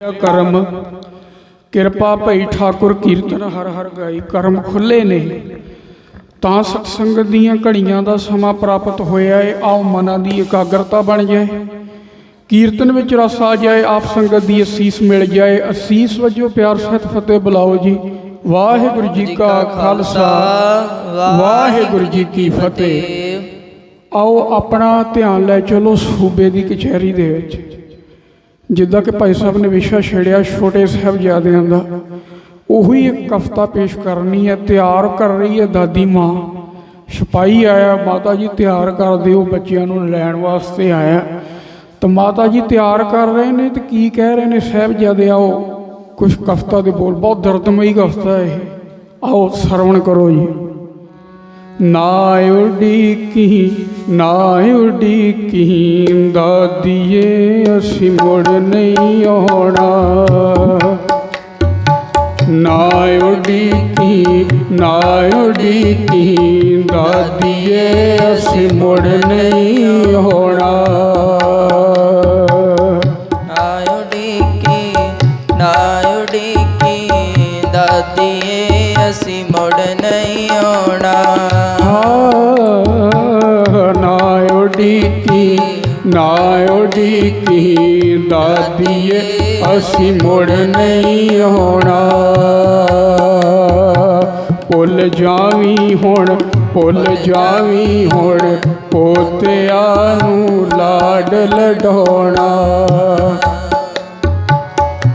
ਕਰਮ, ਕਿਰਪਾ ਭਈ ਠਾਕੁਰ ਕੀਰਤਨ ਹਰ ਹਰ ਗਾਈ ਕਰਮ ਖੁੱਲੇ ਨੇ। ਤਾਂ ਸਤ ਸੰਗਤ ਦੀਆਂ ਘੜੀਆਂ ਦਾ ਸਮਾਂ ਪ੍ਰਾਪਤ ਹੋਇਆ ਏ, ਆਓ ਮਨਾਂ ਦੀ ਇਕਾਗਰਤਾ ਬਣ ਜਾਏ। ਕੀਰਤਨ ਵਿੱਚ ਰਸ ਆ ਜਾਏ, ਆਪ ਸੰਗਤ ਦੀ ਅਸੀਸ ਮਿਲ ਜਾਏ। ਅਸੀਸ ਵਜੋਂ ਪਿਆਰ ਸਹਿਤ ਫਤਿਹ ਬੁਲਾਓ ਜੀ। ਵਾਹਿਗੁਰੂ ਜੀ ਕਾ ਖਾਲਸਾ, ਵਾਹਿਗੁਰੂ ਜੀ ਕੀ ਫਤਿਹ। ਆਓ ਆਪਣਾ ਧਿਆਨ ਲੈ ਚਲੋ ਸੂਬੇ ਦੀ ਕਚਹਿਰੀ ਦੇ ਵਿੱਚ। ਜਿੱਦਾਂ ਕਿ ਭਾਈ ਸਾਹਿਬ ਨੇ ਵਿਸ਼ਾ ਛੇੜਿਆ ਛੋਟੇ ਸਾਹਿਬਜ਼ਾਦਿਆਂ ਦਾ, ਉਹੀ ਇੱਕ ਕਫਤਾ ਪੇਸ਼ ਕਰਨੀ ਹੈ, ਤਿਆਰ ਕਰ ਰਹੀ ਹੈ ਦਾਦੀ ਮਾਂ। ਸਿਪਾਹੀ ਆਇਆ, ਮਾਤਾ ਜੀ ਤਿਆਰ ਕਰ ਦਿਓ, ਬੱਚਿਆਂ ਨੂੰ ਲੈਣ ਵਾਸਤੇ ਆਇਆ। ਤਾਂ ਮਾਤਾ ਜੀ ਤਿਆਰ ਕਰ ਰਹੇ ਨੇ ਤੇ ਕੀ ਕਹਿ ਰਹੇ ਨੇ ਸਾਹਿਬਜ਼ਾਦੇ, ਆਓ ਕੁਝ ਕਫਤਾ ਦੇ ਬੋਲ। ਬਹੁਤ ਦਰਦਮਈ ਕਫਤਾ ਹੈ ਇਹ। ਆਓ ਸਰਵਣ ਕਰੋ ਜੀ। ਨਾ ਉਡੀਕੀ ਨਾ ਉਡੀਕੀ, ਦਾਦੀਏ, ਅਸੀਂ ਮੁੜ ਨਹੀਂ ਆਉਣਾ। ਨਾ ਉਡੀਕੀ ਨਾ ਉਡੀਕੀ, ਦਾਦੀਏ, ਅਸੀਂ ਮੁੜ ਨਹੀਂ ਆਉਣਾ। ਉਡੀਕੀ ਨਾ ਉਡੀਕੀ ਦਾਦੀਏ, ਅਸੀਂ ਮੁੜ ਨਹੀਂ ਆਉਣਾ। ਭੁੱਲ ਜਾਵੀਂ ਹੁਣ, ਭੁੱਲ ਜਾਵੀਂ ਹੁਣ, ਪੋਤਿਆਂ ਨੂੰ ਲਾਡ ਲਡਾਉਣਾ।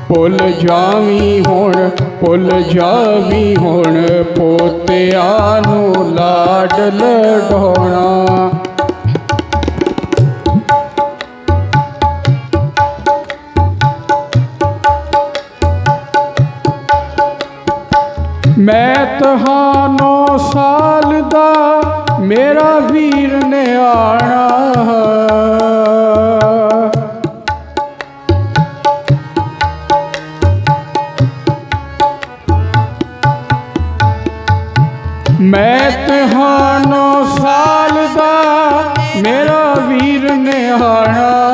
ਭੁੱਲ ਜਾਵੀਂ ਹੁਣ, ਭੁੱਲ ਜਾਵੀਂ ਹੁਣ, ਪੋਤਿਆਂ ਨੂੰ ਲਾਡ ਲਡਾਉਣਾ। ਮੈਂ ਤਹਾਨੋ ਸਾਲ ਦਾ ਮੇਰਾ ਵੀਰ ਨੇ ਆਣਾ ਮੈਂ ਤਹਾਨੋ ਸਾਲ ਦਾ ਮੇਰਾ ਵੀਰ ਨੇ ਆਣਾ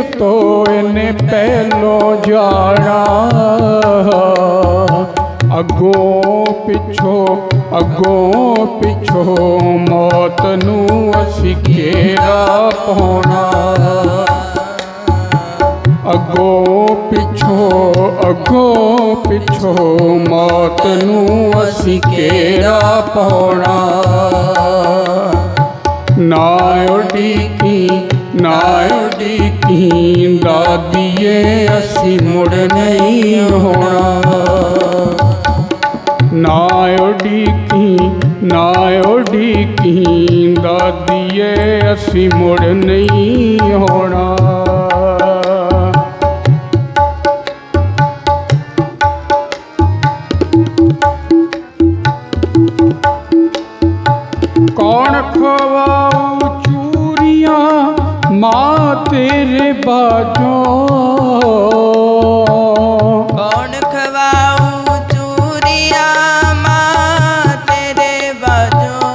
ਇਸ ਤੋਂ ਇਹਨੇ ਪਹਿਲੋਂ ਜਾਣਾ। ਅੱਗੋਂ ਪਿੱਛੋਂ ਅੱਗੋਂ ਪਿੱਛੋਂ ਮੌਤ ਨੂੰ ਅਸੀਂ ਘੇਰਾ ਪਾਉਣਾ। ਅੱਗੋਂ ਪਿੱਛੋਂ ਅੱਗੋਂ ਪਿੱਛੋਂ ਮੌਤ ਉਡੀਕੀ ਦਾਦੀਏ ਅਸੀਂ ਮੁੜ ਨਹੀਂ ਹੋਣਾ ਨਾ ਉਡੀਕੀ ਨਾ ਉਡੀਕੀ ਦਾਦੀਏ ਅਸੀਂ ਮੁੜ ਨਹੀਂ ਹੋਣਾ ਕੌਣ ਖਵਾਉ ਚੂਰੀਆਂ, ਮਾਂ ਤੇਰੇ ਬਾਝੋਂ। ਕੌਣ ਖਵਾਉ ਚੂਰੀਆਂ ਮਾਂ ਤੇਰੇ ਬਾਝੋਂ?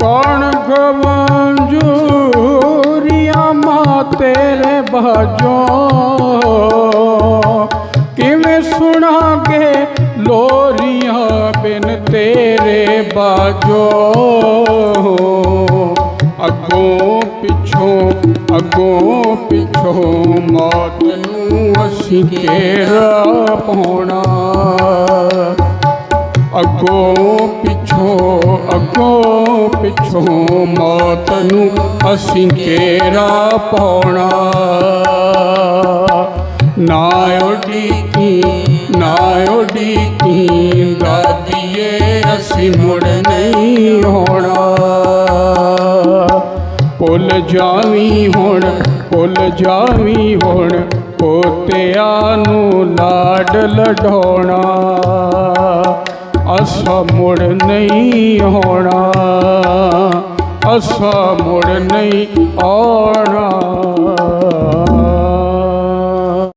ਕੌਣ ਖਵਾਉ ਚੂਰੀਆਂ ਮਾਂ ਤੇਰੇ ਬਾਝੋਂ? ਕਿਵੇਂ ਸੁਣਾਗੇ ਲੋਰੀਆਂ ਬਿਨ ਤੇਰੇ ਬਾਝੋਂ? ਅੱਗੋਂ ਪਿੱਛੋਂ ਮੌਤ ਨੂੰ ਅਸੀਂ ਘੇਰਾ ਪਾਉਣਾ। ਅੱਗੋਂ ਪਿੱਛੋਂ ਅੱਗੋਂ ਪਿੱਛੋਂ ਮੌਤ ਨੂੰ ਅਸੀਂ ਘੇਰਾ ਪਾਉਣਾ। ਨਾ ਉਡੀਕੀ ਨਾ ਉਡੀਕੀ ਦਾਦੀਏ, ਅਸੀਂ ਮੁੜ ਨਹੀਂ ਹੋਣਾ। ਭੁੱਲ ਜਾਵੀਂ ਹੁਣ ਭੁੱਲ ਹੁਣ, ਪੋਤਿਆਂ ਨੂੰ ਲਾਡ ਲਡਾਉਣਾ। ਅਸਾਂ ਮੁੜ ਨਹੀਂ ਹੋਣਾ ਅਸਾਂ ਮੁੜ ਨਹੀਂ ਆਉਣਾ।